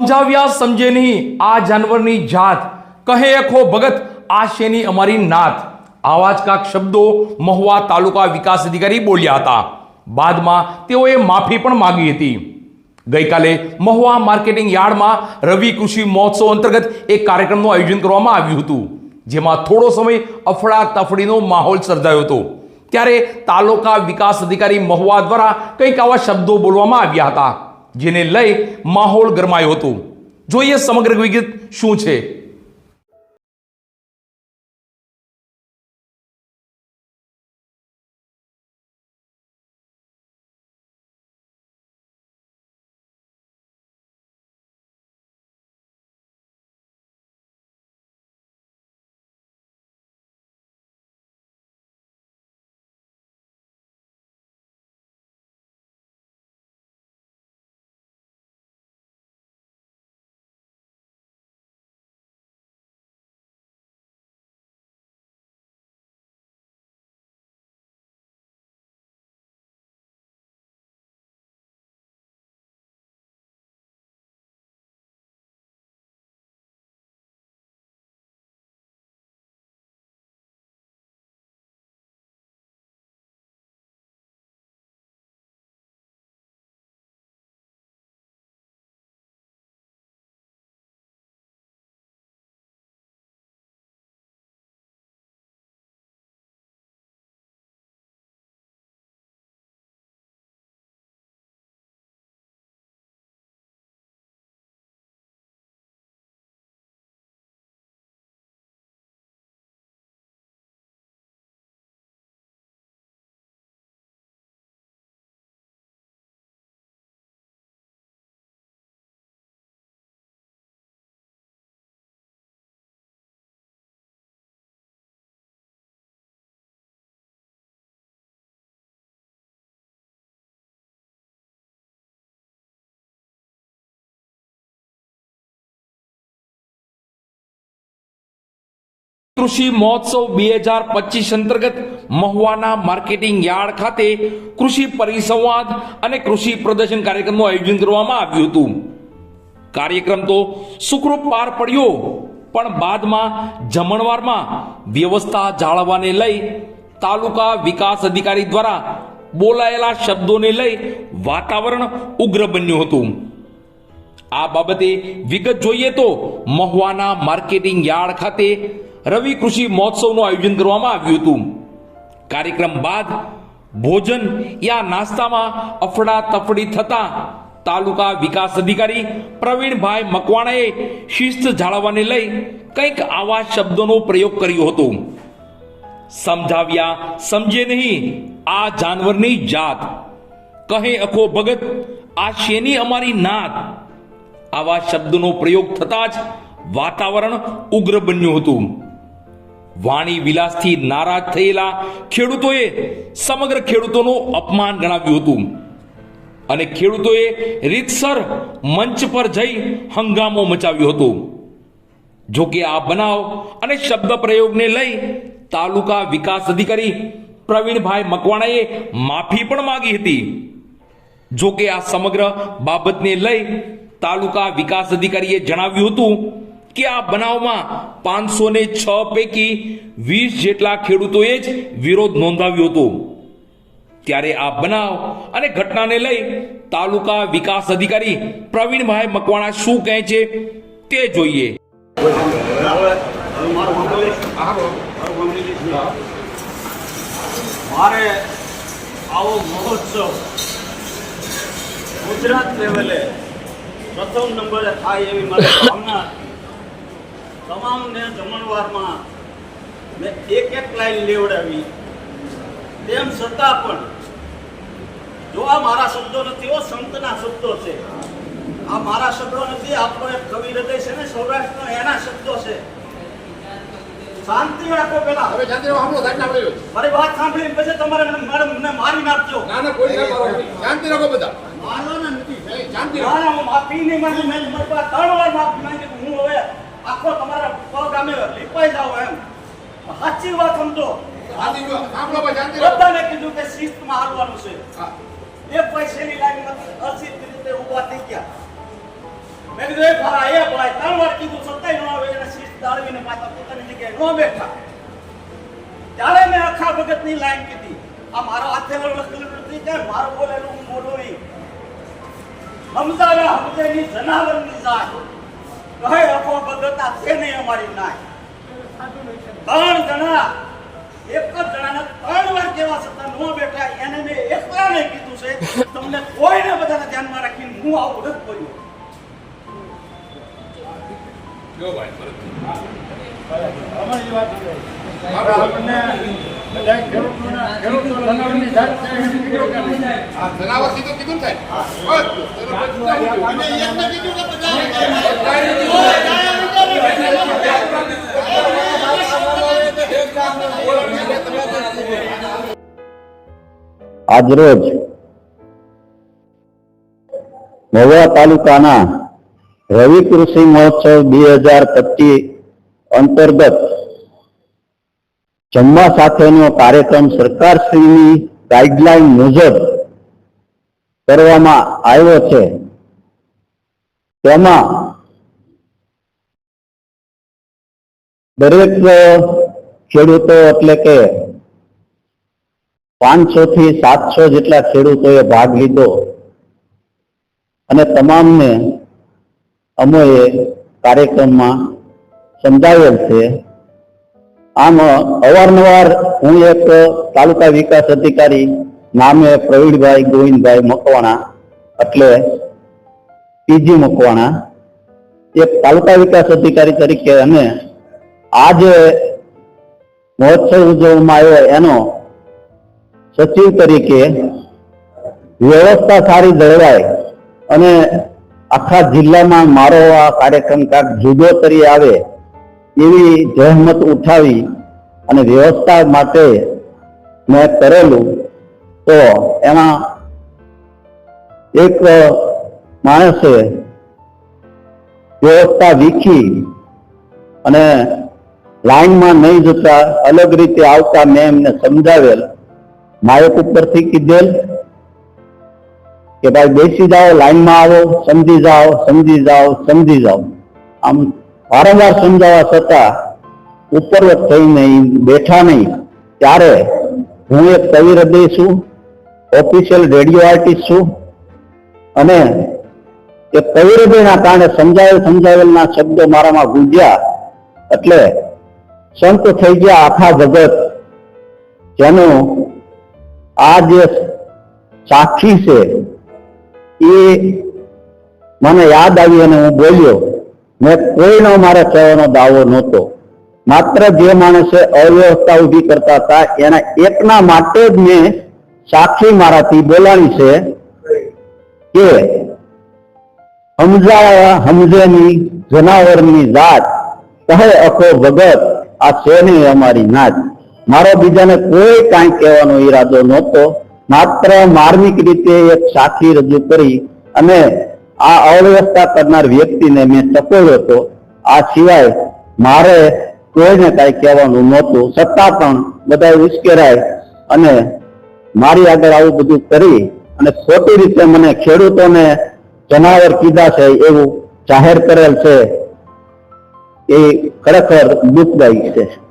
સમજાવ્યા સમજે નહીં. આ જાનવરની જાત. કહે અખો ભગત, આ અમારી નાત? આવા જ શબ્દો મહુવા તાલુકા વિકાસ અધિકારી બોલ્યા હતા. બાદમાં તેઓએ માફી પણ માંગી હતી. ગઈકાલે મહુવા માર્કેટિંગ યાર્ડમાં રવિ કૃષિ મહોત્સવ અંતર્ગત એક કાર્યક્રમનું આયોજન કરવામાં આવ્યું હતું, જેમાં થોડો સમય અફડા તફડીનો માહોલ સર્જાયો હતો. ત્યારે તાલુકા વિકાસ અધિકારી મહુવા દ્વારા કંઈક આવા શબ્દો બોલવામાં આવ્યા હતા. જેને લઈ માહોલ ગરમાયો હતો. જોઈએ સમગ્ર વિગત શું છે? કૃષિ મહોત્સવ બે હજાર પચીસ અંતર્ગત મહુવાના માર્કેટિંગ યાર્ડ ખાતે કૃષિ પરિસંવાદ અને કૃષિ પ્રદર્શન કાર્યક્રમનું આયોજન કરવામાં આવ્યું હતું. કાર્યક્રમ તો સુખરૂપ પાર પડ્યો, પણ બાદમાં જમણવારમાં વ્યવસ્થા જાળવવાને લઈ તાલુકા વિકાસ અધિકારી દ્વારા બોલાયેલા શબ્દોને લઈ વાતાવરણ ઉગ્ર બન્યું હતું. આ બાબતે વિગત જોઈએ તો મહુવાના માર્કેટિંગ યાર્ડ ખાતે રવિ કૃષિ મહોત્સવનું આયોજન કરવામાં આવ્યું હતું. કાર્યક્રમ બાદ ભોજન યા નાસ્તામાં અફડા તફડી થતા તાલુકા વિકાસ અધિકારી પ્રવીણભાઈ મકવાણાએ શિસ્ત જાળવવાને લઈ કંઈક આવા શબ્દોનો પ્રયોગ કર્યો હતો. સમજાવ્યા, સમજે નહીં, આ જાનવરની જાત. કહે અખો ભગત, આ શેની અમારી નાત? આવા શબ્દનો પ્રયોગ થતા જ વાતાવરણ ઉગ્ર બન્યું હતું. વાણી વિલાસથી નારાજ થયેલા ખેડૂતોએ સમગ્ર ખેડૂતોનું અપમાન ગણાવ્યું હતું. અને ખેડૂતોએ રીતસર મંચ પર જઈ હંગામો મચાવ્યો હતો. જો કે આ બનાવ અને શબ્દ પ્રયોગને લઈ તાલુકા વિકાસ અધિકારી પ્રવીણભાઈ મકવાણાએ માફી પણ માંગી હતી. જો કે આ સમગ્ર બાબતને લઈ તાલુકા વિકાસ અધિકારીએ જણાવ્યું હતું કે આ બનાવમાં પાંચસો ને છ પૈકી વીસ જેટલા ખેડૂતોએ જ વિરોધ નોંધાવ્યો હતો. ત્યારે આ બનાવ અને ઘટનાને લઈ તાલુકા વિકાસ અધિકારી પ્રવીણભાઈ મકવાણા શું કહે છે તે જોઈએ. મારે આવો મહોત્સવ ગુજરાત લેવલે પ્રથમ નંબરે થાય એવી મારી ભાવના. તમામને જમણવારમાં મેં એક એક લાઈન લેવડાવી. તેમ છતાં પણ જો આ મારા શબ્દો નથી ઓ સંતના શબ્દો છે. આ મારા શબ્દો નથી આપણો એક કવિ હૃદય છે ને સૌરાષ્ટ્રનો એના શબ્દો છે. શાંતિ રાખો પેલા હવે શાંતિ રાખો, સાંભળો, સાહેબને પડ્યો મારી વાત સાંભળીને પછી તમારે મને મારી નાખજો ના, ના, કોઈ ના મારો શાંતિ રાખો બધા. નથી નહીં, શાંતિ ના, ના, હું માફી નહીં માંગુ. મેં મારી પાસે ત્રણ વાર માફી માંગી. હું હવે આખો તમારા પગ ગામે લીપાઈ જાઉં એમ. સાચી વાત સમજો. બધાને કીધું કે શિસ્તમાં હાલવાનું છે. એક પૈસાની નથી અસિત રીતે ઊભા થઈ ગયા. મેં કીધું એ ફરા એ ભલાય ત્રણ વાર કીધું સત્તાય ન આવે. એને શીશ દાળવીને પાછા પોતાની જગ્યાએ ન બેઠા. ત્યારે મેં આખા ભગતની લાઈન કીધી. આ મારો હાથે લખેલું નથી કે મારું બોલેલું હું બોલું નહીં. સમજાવે હમદેની જનાવરની જાત. કહે આ છે નહીં અમારી નાય? ત્રણ જણા એક જ જણાને ત્રણ વાર કેવા છતાં ન બેઠા એને મેં એકલાને કીધું છે. તમને કોઈને બધાને ધ્યાનમાં રાખીને હું આવું નથી બોલ્યો. જો ભાઈ અમારી વાત આપણને બધા ખેડૂતોના- ખેડૂતો જનાવરની જાત છે એમ કીધું કે નહીં? આ જનાવર સીધું કીધું ને સાહેબ બસ તરત જ અને એકને કીધું કે આજરોજ મહુવા તાલુકાના રવિ કૃષિ મહોત્સવ બે હજાર પચીસ અંતર્ગત જમવા સાથેનો કાર્યક્રમ સરકારશ્રીની ગાઈડલાઈન મુજબ કરવામાં આવ્યો છે. તેમાં દરેક ખેડૂતો એટલે કે પાંચસો થી સાતસો જેટલા ખેડૂતોએ ભાગ લીધો અને તમામને અમોએ કાર્યક્રમમાં સમજાવેલ છે આમ અવારનવાર હું એક તાલુકા વિકાસ અધિકારી નામે પ્રવીણભાઈ ગોવિંદભાઈ મકવાણા, એટલે પીજી મકવાણા, એક તાલુકા વિકાસ અધિકારી તરીકે અને આ જે મહોત્સવ ઉજવવામાં આવ્યો એનો સચિવ તરીકે વ્યવસ્થા સારી જળવાય અને આખા જિલ્લામાં મારો આ કાર્યક્રમ કાંક જુદો કરી આવે એવી જહેમત ઉઠાવી અને વ્યવસ્થા માટે મેં કરેલું, તો એમાં એક માણસે વ્યવસ્થા વીખી અને લાઈનમાં નહીં જતા, અલગ રીતે આવતા મેં એમને સમજાવેલ. માયક ઉપરથી કીધેલ કે ભાઈ બેસી જાઓ, લાઈનમાં આવો, સમજી જાઓ સમજી જાઓ સમજી જાઓ. આમ વારંવાર સમજાવવા છતાં ઉપરવત નહીં બેઠા નહીં. ત્યારે હું એક કવિ હૃદય છું ઓફિશિયલ રેડિયો આર્ટિસ્ટ છું અને એ કવિ હૃદયના કારણે સમજાવેલ સમજાવેલના શબ્દો મારામાં ગુંજ્યા એટલે સંત થઈ ગયા આખા જગત જેનો આ જે સાક્ષી છે. એ મને યાદ આવી અને હું બોલ્યો. મેં કોઈનો મારે કહેવાનો દાવો નહોતો. માત્ર જે માણસે અવ્યવસ્થા ઊભી કરતા હતા, એના એકના માટે જ મેં સાક્ષી મારાથી બોલાણી છે કે સમજાયા સમજેની જનાવરની જાત કહે અખો ભગત, આ છે અમારી નાચ મારો બીજાને કોઈ કાંઈ કહેવાનો ઈરાદો નહોતો. માત્ર માર્મિક રીતે એક સાક્ષી રજૂ કરી અને આ અવ્યવસ્થા કરનાર વ્યક્તિને મેં ટકોર્યો હતો. આ સિવાય મારે કોઈને કાંઈ કહેવાનું નહોતું. છતાં પણ બધા ઉશ્કેરાય અને મારી આગળ આવું બધું કરી અને ખોટી રીતે મને ખેડૂતોને જનાવર કીધા છે એવું જાહેર કરેલ છે. એ ખરેખર દુઃખદાયી છે.